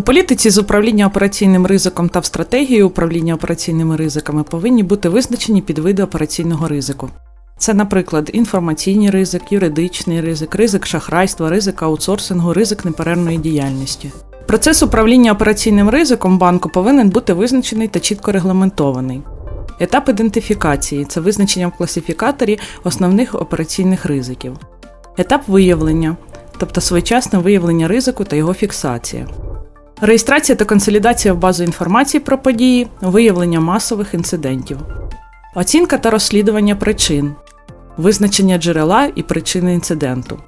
У політиці з управління операційним ризиком та в стратегії управління операційними ризиками повинні бути визначені підвиди операційного ризику. Це, наприклад, інформаційний ризик, юридичний ризик, ризик шахрайства, ризик аутсорсингу, ризик неперервної діяльності. Процес управління операційним ризиком банку повинен бути визначений та чітко регламентований. Етап ідентифікації це визначення в класифікаторі основних операційних ризиків. Етап виявлення, тобто своєчасне виявлення ризику та його фіксація. Реєстрація та консолідація в базу інформації про події, виявлення масових інцидентів. Оцінка та розслідування причин, визначення джерела і причини інциденту.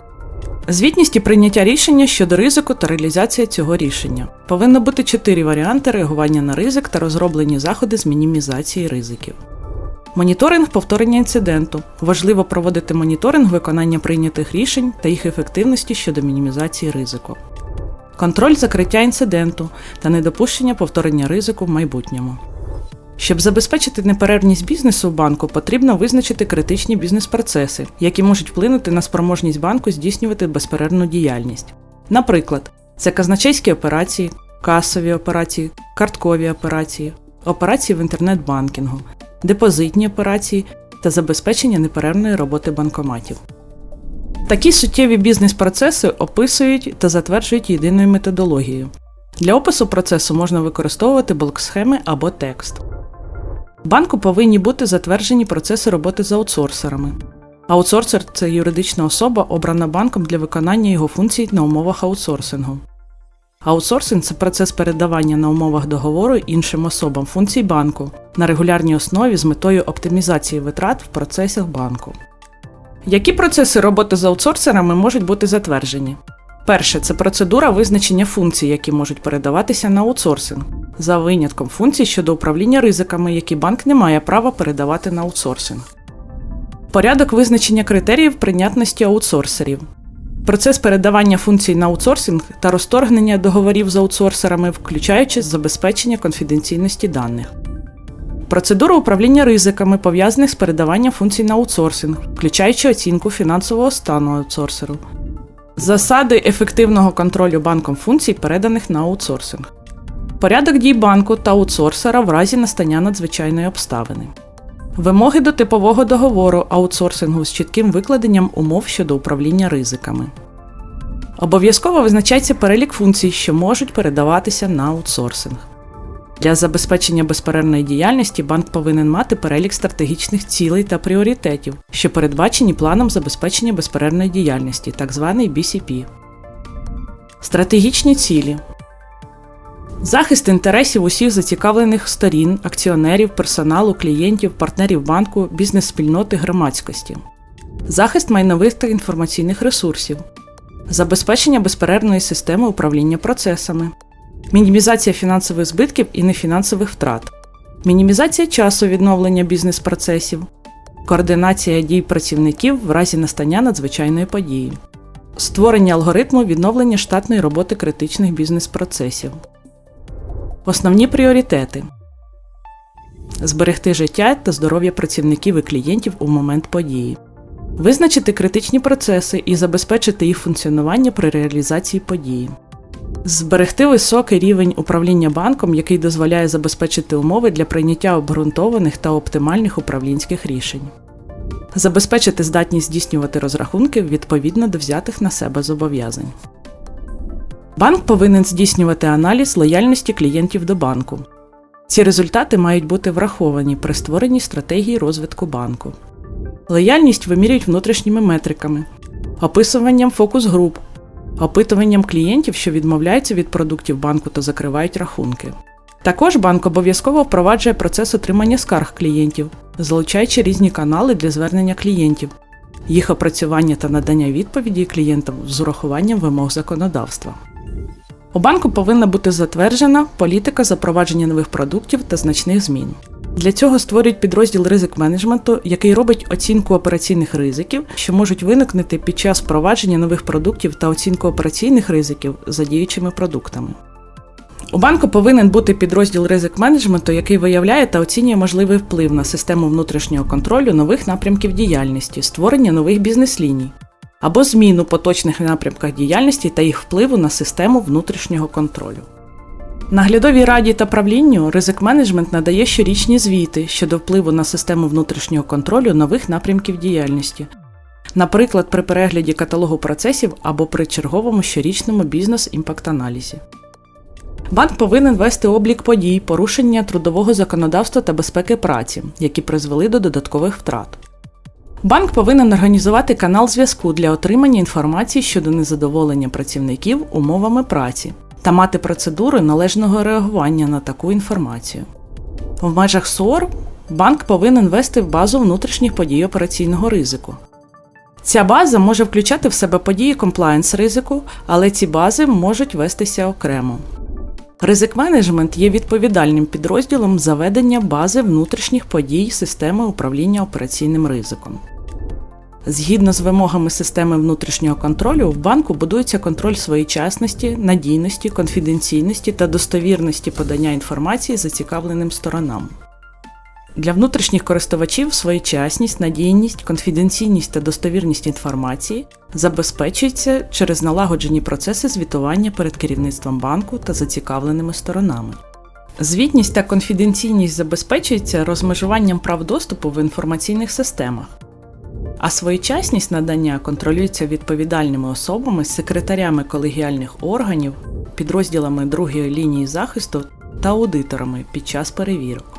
Звітність і прийняття рішення щодо ризику та реалізація цього рішення. Повинно бути чотири варіанти реагування на ризик та розроблені заходи з мінімізації ризиків. Моніторинг повторення інциденту. Важливо проводити моніторинг виконання прийнятих рішень та їх ефективності щодо мінімізації ризику. Контроль закриття інциденту та недопущення повторення ризику в майбутньому. Щоб забезпечити неперервність бізнесу в банку, потрібно визначити критичні бізнес-процеси, які можуть вплинути на спроможність банку здійснювати безперервну діяльність. Наприклад, це казначейські операції, касові операції, карткові операції, операції в інтернет-банкінгу, депозитні операції та забезпечення неперервної роботи банкоматів. Такі суттєві бізнес-процеси описують та затверджують єдиною методологією. Для опису процесу можна використовувати блок-схеми або текст. Банку повинні бути затверджені процеси роботи з аутсорсерами. Аутсорсер це юридична особа, обрана банком для виконання його функцій на умовах аутсорсингу. Аутсорсинг це процес передавання на умовах договору іншим особам функцій банку на регулярній основі з метою оптимізації витрат в процесах банку. Які процеси роботи з аутсорсерами можуть бути затверджені? Перше це процедура визначення функцій, які можуть передаватися на аутсорсинг, за винятком функцій щодо управління ризиками, які банк не має права передавати на аутсорсинг. Порядок визначення критеріїв прийнятності аутсорсерів. Процес передавання функцій на аутсорсинг та розторгнення договорів з аутсорсерами, включаючи забезпечення конфіденційності даних. Процедура управління ризиками, пов'язаних з передаванням функцій на аутсорсинг, включаючи оцінку фінансового стану аутсорсеру. Засади ефективного контролю банком функцій, переданих на аутсорсинг. Порядок дій банку та аутсорсера в разі настання надзвичайної обставини. Вимоги до типового договору аутсорсингу з чітким викладенням умов щодо управління ризиками. Обов'язково визначається перелік функцій, що можуть передаватися на аутсорсинг. Для забезпечення безперервної діяльності банк повинен мати перелік стратегічних цілей та пріоритетів, що передбачені планом забезпечення безперервної діяльності, так званий BCP. Стратегічні цілі. Захист інтересів усіх зацікавлених сторін, акціонерів, персоналу, клієнтів, партнерів банку, бізнес-спільноти, громадськості, захист майнових та інформаційних ресурсів, забезпечення безперервної системи управління процесами мінімізація фінансових збитків і нефінансових втрат, мінімізація часу відновлення бізнес-процесів, координація дій працівників в разі настання надзвичайної події, створення алгоритму відновлення штатної роботи критичних бізнес-процесів. Основні пріоритети зберегти життя та здоров'я працівників і клієнтів у момент події. Визначити критичні процеси і забезпечити їх функціонування при реалізації події. Зберегти високий рівень управління банком, який дозволяє забезпечити умови для прийняття обґрунтованих та оптимальних управлінських рішень. Забезпечити здатність здійснювати розрахунки відповідно до взятих на себе зобов'язань. Банк повинен здійснювати аналіз лояльності клієнтів до банку. Ці результати мають бути враховані при створенні стратегії розвитку банку. Лояльність вимірюють внутрішніми метриками, описуванням фокус груп, опитуванням клієнтів, що відмовляються від продуктів банку та закривають рахунки. Також банк обов'язково впроваджує процес отримання скарг клієнтів, залучаючи різні канали для звернення клієнтів, їх опрацювання та надання відповіді клієнтам з урахуванням вимог законодавства. У банку повинна бути затверджена політика запровадження нових продуктів та значних змін. Для цього створюють підрозділ ризик менеджменту, який робить оцінку операційних ризиків, що можуть виникнути під час впровадження нових продуктів та оцінку операційних ризиків за діючими продуктами. У банку повинен бути підрозділ ризик менеджменту, який виявляє та оцінює можливий вплив на систему внутрішнього контролю нових напрямків діяльності, створення нових бізнес-ліній або зміну поточних напрямках діяльності та їх впливу на систему внутрішнього контролю. Наглядовій раді та правлінню ризик менеджмент надає щорічні звіти щодо впливу на систему внутрішнього контролю нових напрямків діяльності, наприклад, при перегляді каталогу процесів або при черговому щорічному бізнес-імпакт-аналізі. Банк повинен вести облік подій, порушення трудового законодавства та безпеки праці, які призвели до додаткових втрат. Банк повинен організувати канал зв'язку для отримання інформації щодо незадоволення працівників умовами праці та мати процедури належного реагування на таку інформацію. В межах СОР банк повинен вести в базу внутрішніх подій операційного ризику. Ця база може включати в себе події комплаєнс ризику, але ці бази можуть вестися окремо. Ризик менеджмент є відповідальним підрозділом за ведення бази внутрішніх подій системи управління операційним ризиком. Згідно з вимогами системи внутрішнього контролю, в банку будується контроль своєчасності, надійності, конфіденційності та достовірності подання інформації зацікавленим сторонам. Для внутрішніх користувачів своєчасність, надійність, конфіденційність та достовірність інформації забезпечується через налагоджені процеси звітування перед керівництвом банку та зацікавленими сторонами. Звітність та конфіденційність забезпечується розмежуванням прав доступу в інформаційних системах, а своєчасність надання контролюється відповідальними особами, секретарями колегіальних органів, підрозділами другої лінії захисту та аудиторами під час перевірок.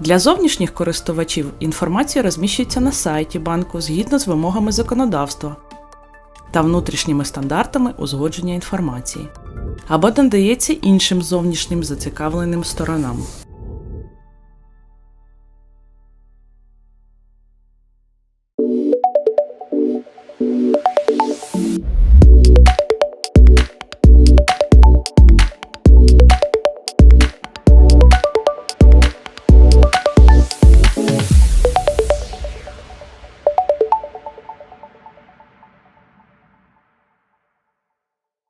Для зовнішніх користувачів інформація розміщується на сайті банку згідно з вимогами законодавства та внутрішніми стандартами узгодження інформації або надається іншим зовнішнім зацікавленим сторонам.